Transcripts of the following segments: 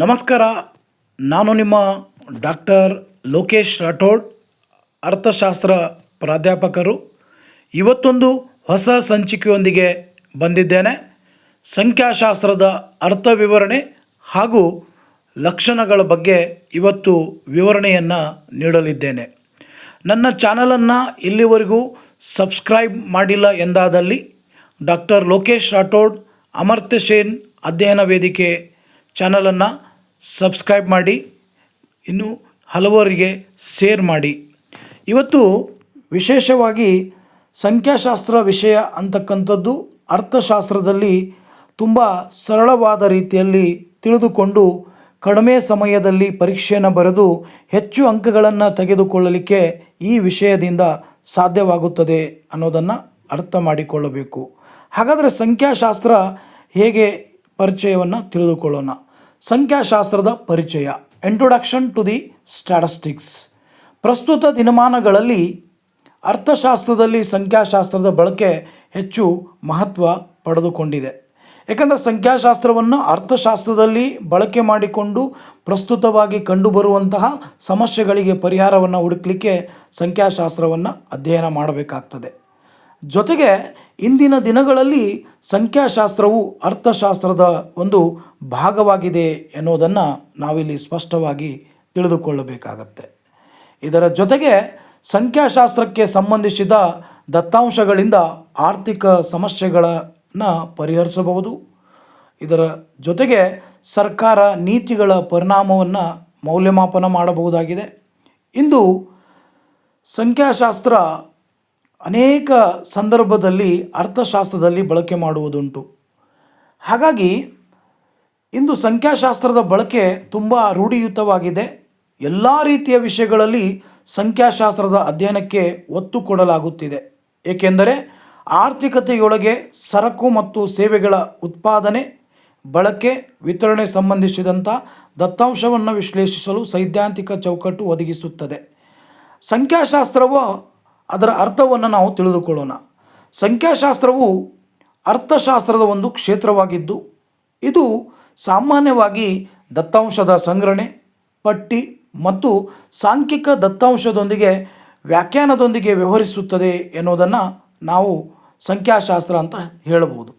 ನಮಸ್ಕಾರ, ನಾನು ನಿಮ್ಮ ಡಾಕ್ಟರ್ ಲೋಕೇಶ್ ರಾಠೋಡ್, ಅರ್ಥಶಾಸ್ತ್ರ ಪ್ರಾಧ್ಯಾಪಕರು. ಇವತ್ತೊಂದು ಹೊಸ ಸಂಚಿಕೆಯೊಂದಿಗೆ ಬಂದಿದ್ದೇನೆ. ಸಂಖ್ಯಾಶಾಸ್ತ್ರದ ಅರ್ಥ ವಿವರಣೆ ಹಾಗೂ ಲಕ್ಷಣಗಳ ಬಗ್ಗೆ ಇವತ್ತು ವಿವರಣೆಯನ್ನು ನೀಡಲಿದ್ದೇನೆ. ನನ್ನ ಚಾನಲನ್ನು ಇಲ್ಲಿವರೆಗೂ ಸಬ್ಸ್ಕ್ರೈಬ್ ಮಾಡಿಲ್ಲ ಎಂದಾದಲ್ಲಿ ಡಾಕ್ಟರ್ ಲೋಕೇಶ್ ರಾಠೋಡ್ ಅಮರ್ತ್ಯ ಸೇನ್ ಅಧ್ಯಯನ ವೇದಿಕೆ ಚಾನಲನ್ನು ಸಬ್ಸ್ಕ್ರೈಬ್ ಮಾಡಿ, ಇನ್ನು ಹಲವರಿಗೆ ಶೇರ್ ಮಾಡಿ. ಇವತ್ತು ವಿಶೇಷವಾಗಿ ಸಂಖ್ಯಾಶಾಸ್ತ್ರ ವಿಷಯ ಅಂತಕ್ಕಂಥದ್ದು ಅರ್ಥಶಾಸ್ತ್ರದಲ್ಲಿ ತುಂಬ ಸರಳವಾದ ರೀತಿಯಲ್ಲಿ ತಿಳಿದುಕೊಂಡು ಕಡಿಮೆ ಸಮಯದಲ್ಲಿ ಪರೀಕ್ಷೆಯನ್ನು ಬರೆದು ಹೆಚ್ಚು ಅಂಕಗಳನ್ನು ತೆಗೆದುಕೊಳ್ಳಲಿಕ್ಕೆ ಈ ವಿಷಯದಿಂದ ಸಾಧ್ಯವಾಗುತ್ತದೆ ಅನ್ನೋದನ್ನು ಅರ್ಥ ಮಾಡಿಕೊಳ್ಳಬೇಕು. ಹಾಗಾದರೆ ಸಂಖ್ಯಾಶಾಸ್ತ್ರ ಹೇಗೆ ಪರಿಚಯವನ್ನು ತಿಳಿದುಕೊಳ್ಳೋಣ? ಸಂಖ್ಯಾಶಾಸ್ತ್ರದ ಪರಿಚಯ. ಇಂಟ್ರೊಡಕ್ಷನ್ ಟು ದಿ ಸ್ಟ್ಯಾಟಸ್ಟಿಕ್ಸ್ ಪ್ರಸ್ತುತ ದಿನಮಾನಗಳಲ್ಲಿ ಅರ್ಥಶಾಸ್ತ್ರದಲ್ಲಿ ಸಂಖ್ಯಾಶಾಸ್ತ್ರದ ಬಳಕೆ ಹೆಚ್ಚು ಮಹತ್ವ ಪಡೆದುಕೊಂಡಿದೆ. ಏಕೆಂದರೆ ಸಂಖ್ಯಾಶಾಸ್ತ್ರವನ್ನು ಅರ್ಥಶಾಸ್ತ್ರದಲ್ಲಿ ಬಳಕೆ ಮಾಡಿಕೊಂಡು ಪ್ರಸ್ತುತವಾಗಿ ಕಂಡುಬರುವಂತಹ ಸಮಸ್ಯೆಗಳಿಗೆ ಪರಿಹಾರವನ್ನು ಹುಡುಕಲಿಕ್ಕೆ ಸಂಖ್ಯಾಶಾಸ್ತ್ರವನ್ನು ಅಧ್ಯಯನ ಮಾಡಬೇಕಾಗ್ತದೆ. ಜೊತೆಗೆ ಇಂದಿನ ದಿನಗಳಲ್ಲಿ ಸಂಖ್ಯಾಶಾಸ್ತ್ರವು ಅರ್ಥಶಾಸ್ತ್ರದ ಒಂದು ಭಾಗವಾಗಿದೆ ಎನ್ನುವುದನ್ನು ನಾವಿಲ್ಲಿ ಸ್ಪಷ್ಟವಾಗಿ ತಿಳಿದುಕೊಳ್ಳಬೇಕಾಗತ್ತೆ. ಇದರ ಜೊತೆಗೆ ಸಂಖ್ಯಾಶಾಸ್ತ್ರಕ್ಕೆ ಸಂಬಂಧಿಸಿದ ದತ್ತಾಂಶಗಳಿಂದ ಆರ್ಥಿಕ ಸಮಸ್ಯೆಗಳನ್ನು ಪರಿಹರಿಸಬಹುದು. ಇದರ ಜೊತೆಗೆ ಸರ್ಕಾರ ನೀತಿಗಳ ಪರಿಣಾಮವನ್ನು ಮೌಲ್ಯಮಾಪನ ಮಾಡಬಹುದಾಗಿದೆ. ಇಂದು ಸಂಖ್ಯಾಶಾಸ್ತ್ರ ಅನೇಕ ಸಂದರ್ಭದಲ್ಲಿ ಅರ್ಥಶಾಸ್ತ್ರದಲ್ಲಿ ಬಳಕೆ ಮಾಡುವುದುಂಟು. ಹಾಗಾಗಿ ಇಂದು ಸಂಖ್ಯಾಶಾಸ್ತ್ರದ ಬಳಕೆ ತುಂಬ ರೂಢಿಯುತವಾಗಿದೆ. ಎಲ್ಲ ರೀತಿಯ ವಿಷಯಗಳಲ್ಲಿ ಸಂಖ್ಯಾಶಾಸ್ತ್ರದ ಅಧ್ಯಯನಕ್ಕೆ ಒತ್ತು ಕೊಡಲಾಗುತ್ತಿದೆ. ಏಕೆಂದರೆ ಆರ್ಥಿಕತೆಯೊಳಗೆ ಸರಕು ಮತ್ತು ಸೇವೆಗಳ ಉತ್ಪಾದನೆ, ಬಳಕೆ, ವಿತರಣೆ ಸಂಬಂಧಿಸಿದಂಥ ದತ್ತಾಂಶವನ್ನು ವಿಶ್ಲೇಷಿಸಲು ಸೈದ್ಧಾಂತಿಕ ಚೌಕಟ್ಟು ಒದಗಿಸುತ್ತದೆ. ಸಂಖ್ಯಾಶಾಸ್ತ್ರವು ಅದರ ಅರ್ಥವನ್ನು ನಾವು ತಿಳಿದುಕೊಳ್ಳೋಣ. ಸಂಖ್ಯಾಶಾಸ್ತ್ರವು ಅರ್ಥಶಾಸ್ತ್ರದ ಒಂದು ಕ್ಷೇತ್ರವಾಗಿದ್ದು, ಇದು ಸಾಮಾನ್ಯವಾಗಿ ದತ್ತಾಂಶದ ಸಂಗ್ರಹಣೆ, ಪಟ್ಟಿ ಮತ್ತು ಸಾಂಖ್ಯಿಕ ದತ್ತಾಂಶದೊಂದಿಗೆ ವ್ಯಾಖ್ಯಾನದೊಂದಿಗೆ ವ್ಯವಹರಿಸುತ್ತದೆ ಎನ್ನುವುದನ್ನು ನಾವು ಸಂಖ್ಯಾಶಾಸ್ತ್ರ ಅಂತ ಹೇಳಬಹುದು.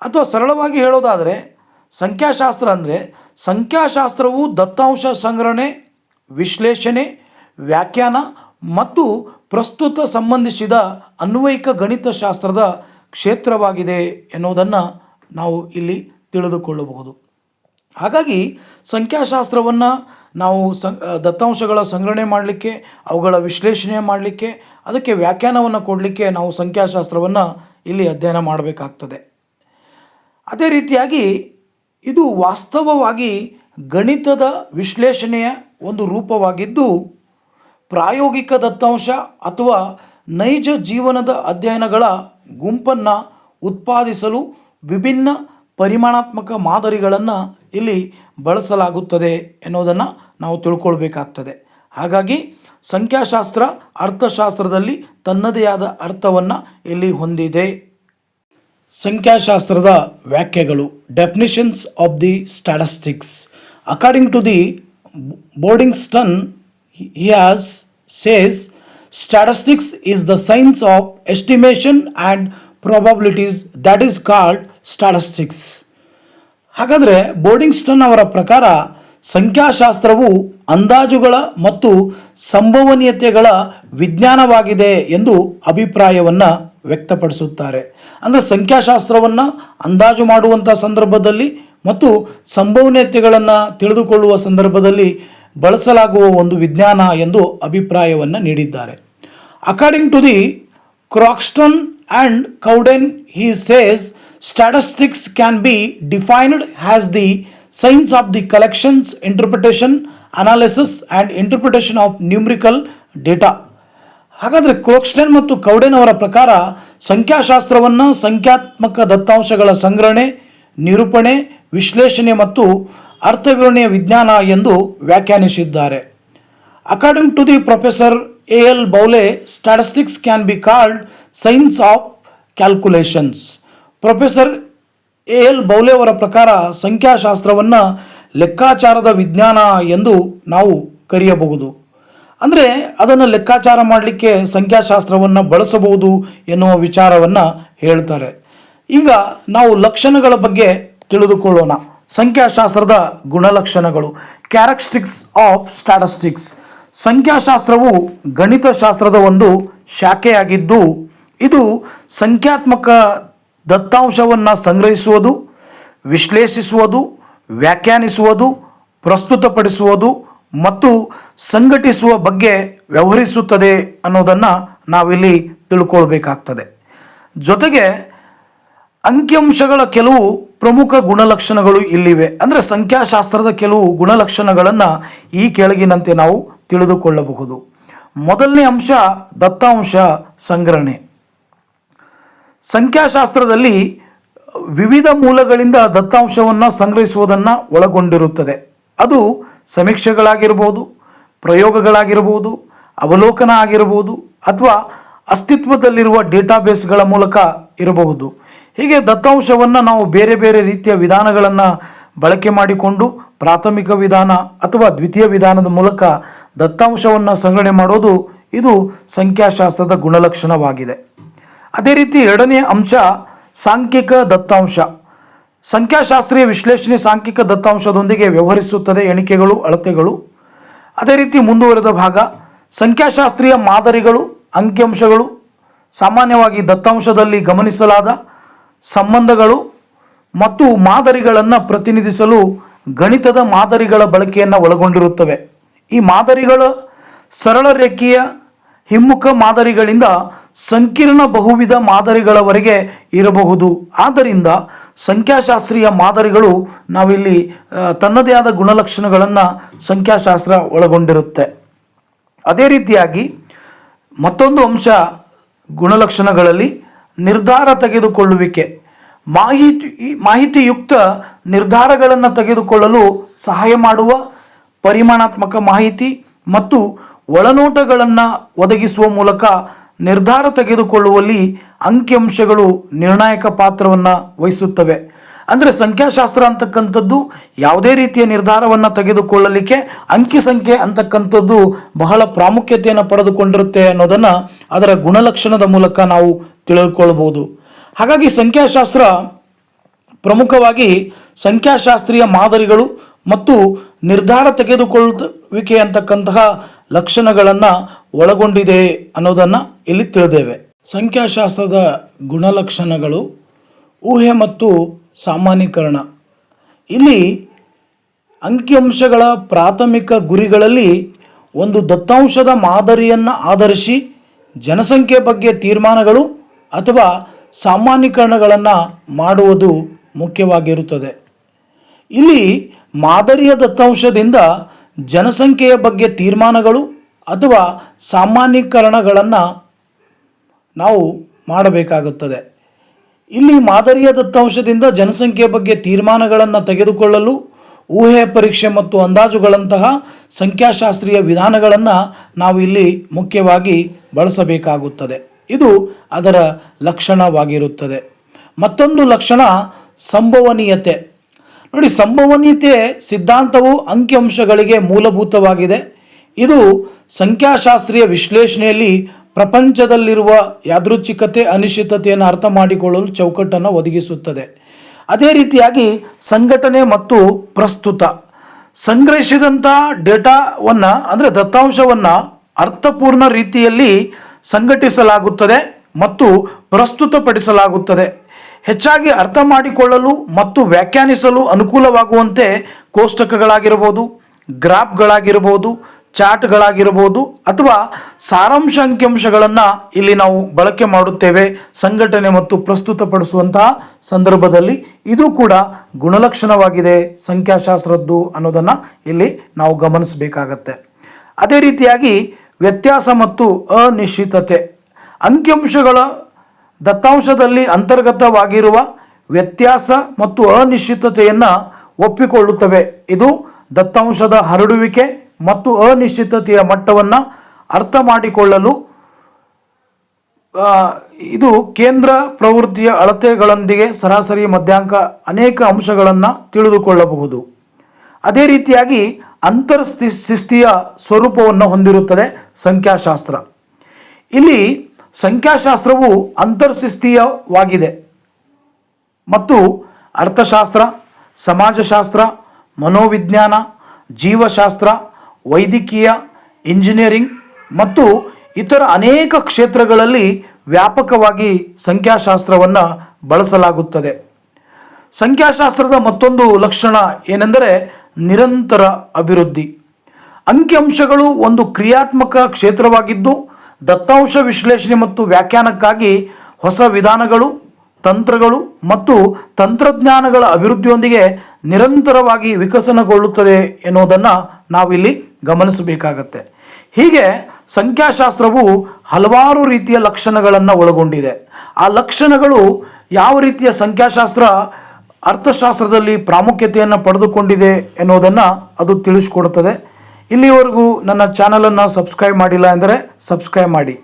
ಅಥವಾ ಸರಳವಾಗಿ ಹೇಳೋದಾದರೆ, ಸಂಖ್ಯಾಶಾಸ್ತ್ರ ಅಂದರೆ ಸಂಖ್ಯಾಶಾಸ್ತ್ರವು ದತ್ತಾಂಶ ಸಂಗ್ರಹಣೆ, ವಿಶ್ಲೇಷಣೆ, ವ್ಯಾಖ್ಯಾನ ಮತ್ತು ಪ್ರಸ್ತುತ ಸಂಬಂಧಿಸಿದ ಅನ್ವಯಿಕ ಗಣಿತಶಾಸ್ತ್ರದ ಕ್ಷೇತ್ರವಾಗಿದೆ ಎನ್ನುವುದನ್ನು ನಾವು ಇಲ್ಲಿ ತಿಳಿದುಕೊಳ್ಳಬಹುದು. ಹಾಗಾಗಿ ಸಂಖ್ಯಾಶಾಸ್ತ್ರವನ್ನು ನಾವು ಸಂ ದತ್ತಾಂಶಗಳ ಸಂಗ್ರಹಣೆ ಮಾಡಲಿಕ್ಕೆ, ಅವುಗಳ ವಿಶ್ಲೇಷಣೆ ಮಾಡಲಿಕ್ಕೆ, ಅದಕ್ಕೆ ವ್ಯಾಖ್ಯಾನವನ್ನು ಕೊಡಲಿಕ್ಕೆ ನಾವು ಸಂಖ್ಯಾಶಾಸ್ತ್ರವನ್ನು ಇಲ್ಲಿ ಅಧ್ಯಯನ ಮಾಡಬೇಕಾಗ್ತದೆ. ಅದೇ ರೀತಿಯಾಗಿ ಇದು ವಾಸ್ತವವಾಗಿ ಗಣಿತದ ವಿಶ್ಲೇಷಣೆಯ ಒಂದು ರೂಪವಾಗಿದ್ದು ಪ್ರಾಯೋಗಿಕ ದತ್ತಾಂಶ ಅಥವಾ ನೈಜ ಜೀವನದ ಅಧ್ಯಯನಗಳ ಗುಂಪನ್ನು ಉತ್ಪಾದಿಸಲು ವಿಭಿನ್ನ ಪರಿಮಾಣಾತ್ಮಕ ಮಾದರಿಗಳನ್ನು ಇಲ್ಲಿ ಬಳಸಲಾಗುತ್ತದೆ ಎನ್ನುವುದನ್ನು ನಾವು ತಿಳ್ಕೊಳ್ಬೇಕಾಗ್ತದೆ. ಹಾಗಾಗಿ ಸಂಖ್ಯಾಶಾಸ್ತ್ರ ಅರ್ಥಶಾಸ್ತ್ರದಲ್ಲಿ ತನ್ನದೇ ಆದ ಅರ್ಥವನ್ನು ಇಲ್ಲಿ ಹೊಂದಿದೆ. ಸಂಖ್ಯಾಶಾಸ್ತ್ರದ ವ್ಯಾಖ್ಯೆಗಳು definitions of the statistics according to the Boddington he has, says, statistics is the science of estimation and probabilities that is called statistics. ಹಾಗಾದರೆ ಬೋರ್ಡಿಂಗ್ ಸ್ಟನ್ ಅವರ ಪ್ರಕಾರ ಸಂಖ್ಯಾಶಾಸ್ತ್ರವು ಅಂದಾಜುಗಳ ಮತ್ತು ಸಂಭವನೀಯತೆಗಳ ವಿಜ್ಞಾನವಾಗಿದೆ ಎಂದು ಅಭಿಪ್ರಾಯವನ್ನು ವ್ಯಕ್ತಪಡಿಸುತ್ತಾರೆ. ಅಂದರೆ ಸಂಖ್ಯಾಶಾಸ್ತ್ರವನ್ನು ಅಂದಾಜು ಮಾಡುವಂಥ ಸಂದರ್ಭದಲ್ಲಿ ಮತ್ತು ಸಂಭವನೀಯತೆಗಳನ್ನು ತಿಳಿದುಕೊಳ್ಳುವ ಸಂದರ್ಭದಲ್ಲಿ ಬಳಸಲಾಗುವ ಒಂದು ವಿಜ್ಞಾನ ಎಂದು ಅಭಿಪ್ರಾಯವನ್ನು ನೀಡಿದ್ದಾರೆ. According to the Croxton and Cowden he says statistics can be defined has the science of the collections interpretation analysis and interpretation of numerical data ಹಾಗಾದರೆ ಕ್ರೋಕ್ಸ್ಟನ್ ಮತ್ತು ಕೌಡೆನ್ ಅವರ ಪ್ರಕಾರ ಸಂಖ್ಯಾಶಾಸ್ತ್ರವನ್ನು ಸಂಖ್ಯಾತ್ಮಕ ದತ್ತಾಂಶಗಳ ಸಂಗ್ರಹಣೆ, ನಿರೂಪಣೆ, ವಿಶ್ಲೇಷಣೆ ಮತ್ತು ಅರ್ಥವಿವರಣೆಯ ವಿಜ್ಞಾನ ಎಂದು ವ್ಯಾಖ್ಯಾನಿಸಿದ್ದಾರೆ. According to the professor A L Bowley statistics can be called science of calculations professor A L Bowley ಅವರ ಪ್ರಕಾರ ಸಂಖ್ಯಾಶಾಸ್ತ್ರವನ್ನು ಲೆಕ್ಕಾಚಾರದ ವಿಜ್ಞಾನ ಎಂದು ನಾವು ಕರೆಯಬಹುದು. ಅಂದರೆ ಅದನ್ನು ಲೆಕ್ಕಾಚಾರ ಮಾಡಲಿಕ್ಕೆ ಸಂಖ್ಯಾಶಾಸ್ತ್ರವನ್ನು ಬಳಸಬಹುದು ಎನ್ನುವ ವಿಚಾರವನ್ನು ಹೇಳ್ತಾರೆ. ಈಗ ನಾವು ಲಕ್ಷಣಗಳ ಬಗ್ಗೆ ತಿಳಿದುಕೊಳ್ಳೋಣ. ಸಂಖ್ಯಾಶಾಸ್ತ್ರದ ಗುಣಲಕ್ಷಣಗಳು. ಕ್ಯಾರೆಕ್ಸ್ಟಿಕ್ಸ್ ಆಫ್ ಸ್ಟ್ಯಾಟಸ್ಟಿಕ್ಸ್ ಸಂಖ್ಯಾಶಾಸ್ತ್ರವು ಗಣಿತಶಾಸ್ತ್ರದ ಒಂದು ಶಾಖೆಯಾಗಿದ್ದು, ಇದು ಸಂಖ್ಯಾತ್ಮಕ ದತ್ತಾಂಶವನ್ನು ಸಂಗ್ರಹಿಸುವುದು, ವಿಶ್ಲೇಷಿಸುವುದು, ವ್ಯಾಖ್ಯಾನಿಸುವುದು, ಪ್ರಸ್ತುತಪಡಿಸುವುದು ಮತ್ತು ಸಂಘಟಿಸುವ ಬಗ್ಗೆ ವ್ಯವಹರಿಸುತ್ತದೆ ಅನ್ನೋದನ್ನು ನಾವಿಲ್ಲಿ ತಿಳ್ಕೊಳ್ಬೇಕಾಗ್ತದೆ. ಜೊತೆಗೆ ಅಂಕಿಅಂಶಗಳ ಕೆಲವು ಪ್ರಮುಖ ಗುಣಲಕ್ಷಣಗಳು ಇಲ್ಲಿವೆ. ಅಂದರೆ ಸಂಖ್ಯಾಶಾಸ್ತ್ರದ ಕೆಲವು ಗುಣಲಕ್ಷಣಗಳನ್ನು ಈ ಕೆಳಗಿನಂತೆ ನಾವು ತಿಳಿದುಕೊಳ್ಳಬಹುದು. ಮೊದಲನೇ ಅಂಶ ದತ್ತಾಂಶ ಸಂಗ್ರಹಣೆ. ಸಂಖ್ಯಾಶಾಸ್ತ್ರದಲ್ಲಿ ವಿವಿಧ ಮೂಲಗಳಿಂದ ದತ್ತಾಂಶವನ್ನು ಸಂಗ್ರಹಿಸುವುದನ್ನು ಒಳಗೊಂಡಿರುತ್ತದೆ. ಅದು ಸಮೀಕ್ಷೆಗಳಾಗಿರ್ಬೋದು ಪ್ರಯೋಗಗಳಾಗಿರ್ಬೋದು ಅವಲೋಕನ ಆಗಿರಬಹುದು, ಅಥವಾ ಅಸ್ತಿತ್ವದಲ್ಲಿರುವ ಡೇಟಾಬೇಸ್ಗಳ ಮೂಲಕ ಇರಬಹುದು. ಹೀಗೆ ದತ್ತಾಂಶವನ್ನು ನಾವು ಬೇರೆ ಬೇರೆ ರೀತಿಯ ವಿಧಾನಗಳನ್ನು ಬಳಕೆ ಮಾಡಿಕೊಂಡು ಪ್ರಾಥಮಿಕ ವಿಧಾನ ಅಥವಾ ದ್ವಿತೀಯ ವಿಧಾನದ ಮೂಲಕ ದತ್ತಾಂಶವನ್ನು ಸಂಗ್ರಹಣೆ ಮಾಡೋದು ಇದು ಸಂಖ್ಯಾಶಾಸ್ತ್ರದ ಗುಣಲಕ್ಷಣವಾಗಿದೆ. ಅದೇ ರೀತಿ ಎರಡನೇ ಅಂಶ ಸಾಂಖ್ಯಿಕ ದತ್ತಾಂಶ. ಸಂಖ್ಯಾಶಾಸ್ತ್ರೀಯ ವಿಶ್ಲೇಷಣೆ ಸಾಂಖ್ಯಿಕ ದತ್ತಾಂಶದೊಂದಿಗೆ ವ್ಯವಹರಿಸುತ್ತದೆ ಎಣಿಕೆಗಳು, ಅಳತೆಗಳು. ಅದೇ ರೀತಿ ಮುಂದುವರೆದ ಭಾಗ, ಸಂಖ್ಯಾಶಾಸ್ತ್ರೀಯ ಮಾದರಿಗಳು, ಅಂಕಿಅಂಶಗಳು. ಸಾಮಾನ್ಯವಾಗಿ ದತ್ತಾಂಶದಲ್ಲಿ ಗಮನಿಸಲಾದ ಸಂಬಂಧಗಳು ಮತ್ತು ಮಾದರಿಗಳನ್ನು ಪ್ರತಿನಿಧಿಸಲು ಗಣಿತದ ಮಾದರಿಗಳ ಬಳಕೆಯನ್ನು ಒಳಗೊಂಡಿರುತ್ತವೆ. ಈ ಮಾದರಿಗಳ ಸರಳ ರೇಖೀಯ ಹಿಮ್ಮುಖ ಮಾದರಿಗಳಿಂದ ಸಂಕೀರ್ಣ ಬಹುವಿಧ ಮಾದರಿಗಳವರೆಗೆ ಇರಬಹುದು. ಆದ್ದರಿಂದ ಸಂಖ್ಯಾಶಾಸ್ತ್ರೀಯ ಮಾದರಿಗಳು ನಾವಿಲ್ಲಿ ತನ್ನದೇ ಆದ ಗುಣಲಕ್ಷಣಗಳನ್ನು ಸಂಖ್ಯಾಶಾಸ್ತ್ರ ಒಳಗೊಂಡಿರುತ್ತೆ. ಅದೇ ರೀತಿಯಾಗಿ ಮತ್ತೊಂದು ಅಂಶ ಗುಣಲಕ್ಷಣಗಳಲ್ಲಿ ನಿರ್ಧಾರ ತೆಗೆದುಕೊಳ್ಳುವಿಕೆ. ಮಾಹಿತಿ, ಮಾಹಿತಿಯುಕ್ತ ನಿರ್ಧಾರಗಳನ್ನು ತೆಗೆದುಕೊಳ್ಳಲು ಸಹಾಯ ಮಾಡುವ ಪರಿಮಾಣಾತ್ಮಕ ಮಾಹಿತಿ ಮತ್ತು ಒಳನೋಟಗಳನ್ನು ಒದಗಿಸುವ ಮೂಲಕ ನಿರ್ಧಾರ ತೆಗೆದುಕೊಳ್ಳುವಲ್ಲಿ ಅಂಕಿಅಂಶಗಳು ನಿರ್ಣಾಯಕ ಪಾತ್ರವನ್ನು ವಹಿಸುತ್ತವೆ. ಅಂದರೆ ಸಂಖ್ಯಾಶಾಸ್ತ್ರ ಅಂತಕ್ಕಂಥದ್ದು ಯಾವುದೇ ರೀತಿಯ ನಿರ್ಧಾರವನ್ನು ತೆಗೆದುಕೊಳ್ಳಲಿಕ್ಕೆ ಅಂಕಿ ಸಂಖ್ಯೆ ಅಂತಕ್ಕಂಥದ್ದು ಬಹಳ ಪ್ರಾಮುಖ್ಯತೆಯನ್ನು ಪಡೆದುಕೊಂಡಿರುತ್ತೆ ಅನ್ನೋದನ್ನು ಅದರ ಗುಣಲಕ್ಷಣದ ಮೂಲಕ ನಾವು ತಿಳಿದುಕೊಳ್ಬೋದು ಹಾಗಾಗಿ ಸಂಖ್ಯಾಶಾಸ್ತ್ರ ಪ್ರಮುಖವಾಗಿ ಸಂಖ್ಯಾಶಾಸ್ತ್ರೀಯ ಮಾದರಿಗಳು ಮತ್ತು ನಿರ್ಧಾರ ತೆಗೆದುಕೊಳ್ಳುವಿಕೆ ಅಂತಕ್ಕಂತಹ ಲಕ್ಷಣಗಳನ್ನು ಒಳಗೊಂಡಿದೆ ಅನ್ನೋದನ್ನು ಇಲ್ಲಿ ತಿಳಿದೇವೆ. ಸಂಖ್ಯಾಶಾಸ್ತ್ರದ ಗುಣಲಕ್ಷಣಗಳು ಊಹೆ ಮತ್ತು ಸಾಮಾನ್ಯೀಕರಣ. ಇಲ್ಲಿ ಅಂಕಿಅಂಶಗಳ ಪ್ರಾಥಮಿಕ ಗುರಿಗಳಲ್ಲಿ ಒಂದು ದತ್ತಾಂಶದ ಮಾದರಿಯನ್ನು ಆಧರಿಸಿ ಜನಸಂಖ್ಯೆ ಬಗ್ಗೆ ತೀರ್ಮಾನಗಳು ಅಥವಾ ಸಾಮಾನ್ಯೀಕರಣಗಳನ್ನು ಮಾಡುವುದು ಮುಖ್ಯವಾಗಿರುತ್ತದೆ. ಇಲ್ಲಿ ಮಾದರಿಯ ದತ್ತಾಂಶದಿಂದ ಜನಸಂಖ್ಯೆಯ ಬಗ್ಗೆ ತೀರ್ಮಾನಗಳು ಅಥವಾ ಸಾಮಾನ್ಯೀಕರಣಗಳನ್ನು ನಾವು ಮಾಡಬೇಕಾಗುತ್ತದೆ. ಇಲ್ಲಿ ಮಾದರಿಯ ದತ್ತಾಂಶದಿಂದ ಜನಸಂಖ್ಯೆಯ ಬಗ್ಗೆ ತೀರ್ಮಾನಗಳನ್ನು ತೆಗೆದುಕೊಳ್ಳಲು ಊಹೆ, ಪರೀಕ್ಷೆ ಮತ್ತು ಅಂದಾಜುಗಳಂತಹ ಸಂಖ್ಯಾಶಾಸ್ತ್ರೀಯ ವಿಧಾನಗಳನ್ನು ನಾವು ಇಲ್ಲಿ ಮುಖ್ಯವಾಗಿ ಬಳಸಬೇಕಾಗುತ್ತದೆ. ಇದು ಅದರ ಲಕ್ಷಣವಾಗಿರುತ್ತದೆ. ಮತ್ತೊಂದು ಲಕ್ಷಣ ಸಂಭವನೀಯತೆ. ನೋಡಿ, ಸಂಭವನೀಯತೆ ಸಿದ್ಧಾಂತವು ಅಂಕಿಅಂಶಗಳಿಗೆ ಮೂಲಭೂತವಾಗಿದೆ. ಇದು ಸಂಖ್ಯಾಶಾಸ್ತ್ರೀಯ ವಿಶ್ಲೇಷಣೆಯಲ್ಲಿ ಪ್ರಪಂಚದಲ್ಲಿರುವ ಯಾದೃಚ್ಛಿಕತೆ, ಅನಿಶ್ಚಿತತೆಯನ್ನು ಅರ್ಥ ಮಾಡಿಕೊಳ್ಳಲು ಚೌಕಟ್ಟನ್ನು ಒದಗಿಸುತ್ತದೆ. ಅದೇ ರೀತಿಯಾಗಿ ಸಂಘಟನೆ ಮತ್ತು ಪ್ರಸ್ತುತ. ಸಂಗ್ರಹಿಸಿದಂಥ ಡೇಟಾವನ್ನು, ಅಂದರೆ ದತ್ತಾಂಶವನ್ನು ಅರ್ಥಪೂರ್ಣ ರೀತಿಯಲ್ಲಿ ಸಂಘಟಿಸಲಾಗುತ್ತದೆ ಮತ್ತು ಪ್ರಸ್ತುತಪಡಿಸಲಾಗುತ್ತದೆ. ಹೆಚ್ಚಾಗಿ ಅರ್ಥ ಮಾಡಿಕೊಳ್ಳಲು ಮತ್ತು ವ್ಯಾಖ್ಯಾನಿಸಲು ಅನುಕೂಲವಾಗುವಂತೆ ಕೋಷ್ಟಕಗಳಾಗಿರಬಹುದು, ಗ್ರಾಫ್ಗಳಾಗಿರಬಹುದು ಚಾಟ್ಗಳಾಗಿರಬಹುದು ಅಥವಾ ಸಾರಾಂಶ ಇಲ್ಲಿ ನಾವು ಬಳಕೆ ಮಾಡುತ್ತೇವೆ, ಸಂಘಟನೆ ಮತ್ತು ಪ್ರಸ್ತುತಪಡಿಸುವಂತಹ ಸಂದರ್ಭದಲ್ಲಿ. ಇದು ಕೂಡ ಗುಣಲಕ್ಷಣವಾಗಿದೆ ಸಂಖ್ಯಾಶಾಸ್ತ್ರದ್ದು ಅನ್ನೋದನ್ನು ಇಲ್ಲಿ ನಾವು ಗಮನಿಸಬೇಕಾಗತ್ತೆ. ಅದೇ ರೀತಿಯಾಗಿ ವ್ಯತ್ಯಾಸ ಮತ್ತು ಅನಿಶ್ಚಿತತೆ. ಅಂಕಿಅಂಶಗಳ ದತ್ತಾಂಶದಲ್ಲಿ ಅಂತರ್ಗತವಾಗಿರುವ ವ್ಯತ್ಯಾಸ ಮತ್ತು ಅನಿಶ್ಚಿತತೆಯನ್ನು ಒಪ್ಪಿಕೊಳ್ಳುತ್ತವೆ. ಇದು ದತ್ತಾಂಶದ ಹರಡುವಿಕೆ ಮತ್ತು ಅನಿಶ್ಚಿತತೆಯ ಮಟ್ಟವನ್ನು ಅರ್ಥ ಮಾಡಿಕೊಳ್ಳಲು ಇದು ಕೇಂದ್ರ ಪ್ರವೃತ್ತಿಯ ಅಳತೆಗಳೊಂದಿಗೆ ಸರಾಸರಿ ಮಧ್ಯಾಂಕ ಅನೇಕ ಅಂಶಗಳನ್ನು ತಿಳಿದುಕೊಳ್ಳಬಹುದು. ಅದೇ ರೀತಿಯಾಗಿ ಅಂತರ್ಸ್ಥಿ ಶಿಸ್ತಿಯ ಸ್ವರೂಪವನ್ನು ಹೊಂದಿರುತ್ತದೆ ಸಂಖ್ಯಾಶಾಸ್ತ್ರ. ಇಲ್ಲಿ ಸಂಖ್ಯಾಶಾಸ್ತ್ರವು ಅಂತರ್ಶಿಸ್ತೀಯವಾಗಿದೆ ಮತ್ತು ಅರ್ಥಶಾಸ್ತ್ರ, ಸಮಾಜಶಾಸ್ತ್ರ, ಮನೋವಿಜ್ಞಾನ, ಜೀವಶಾಸ್ತ್ರ, ವೈದ್ಯಕೀಯ, ಇಂಜಿನಿಯರಿಂಗ್ ಮತ್ತು ಇತರ ಅನೇಕ ಕ್ಷೇತ್ರಗಳಲ್ಲಿ ವ್ಯಾಪಕವಾಗಿ ಸಂಖ್ಯಾಶಾಸ್ತ್ರವನ್ನು ಬಳಸಲಾಗುತ್ತದೆ. ಸಂಖ್ಯಾಶಾಸ್ತ್ರದ ಮತ್ತೊಂದು ಲಕ್ಷಣ ಏನೆಂದರೆ ನಿರಂತರ ಅಭಿವೃದ್ಧಿ. ಅಂಕಿಅಂಶಗಳು ಒಂದು ಕ್ರಿಯಾತ್ಮಕ ಕ್ಷೇತ್ರವಾಗಿದ್ದು, ದತ್ತಾಂಶ ವಿಶ್ಲೇಷಣೆ ಮತ್ತು ವ್ಯಾಖ್ಯಾನಕ್ಕಾಗಿ ಹೊಸ ವಿಧಾನಗಳು, ತಂತ್ರಗಳು ಮತ್ತು ತಂತ್ರಜ್ಞಾನಗಳ ಅಭಿವೃದ್ಧಿಯೊಂದಿಗೆ ನಿರಂತರವಾಗಿ ವಿಕಸನಗೊಳ್ಳುತ್ತದೆ ಎನ್ನುವುದನ್ನು ನಾವಿಲ್ಲಿ ಗಮನಿಸಬೇಕಾಗತ್ತೆ. ಹೀಗೆ ಸಂಖ್ಯಾಶಾಸ್ತ್ರವು ಹಲವಾರು ರೀತಿಯ ಲಕ್ಷಣಗಳನ್ನು ಒಳಗೊಂಡಿದೆ. ಆ ಲಕ್ಷಣಗಳು ಯಾವ ರೀತಿಯ ಸಂಖ್ಯಾಶಾಸ್ತ್ರ ಅರ್ಥಶಾಸ್ತ್ರದಲ್ಲಿ ಪ್ರಾಮುಖ್ಯತೆಯನ್ನು ಪಡೆದುಕೊಂಡಿದೆ ಎನ್ನುವುದನ್ನು ಅದು ತಿಳಿಸ್ಕೊಡುತ್ತದೆ. ಇಲ್ಲಿವರೆಗೂ ನನ್ನ ಚಾನಲನ್ನು ಸಬ್ಸ್ಕ್ರೈಬ್ ಮಾಡಿಲ್ಲ ಎಂದರೆ ಸಬ್ಸ್ಕ್ರೈಬ್ ಮಾಡಿ.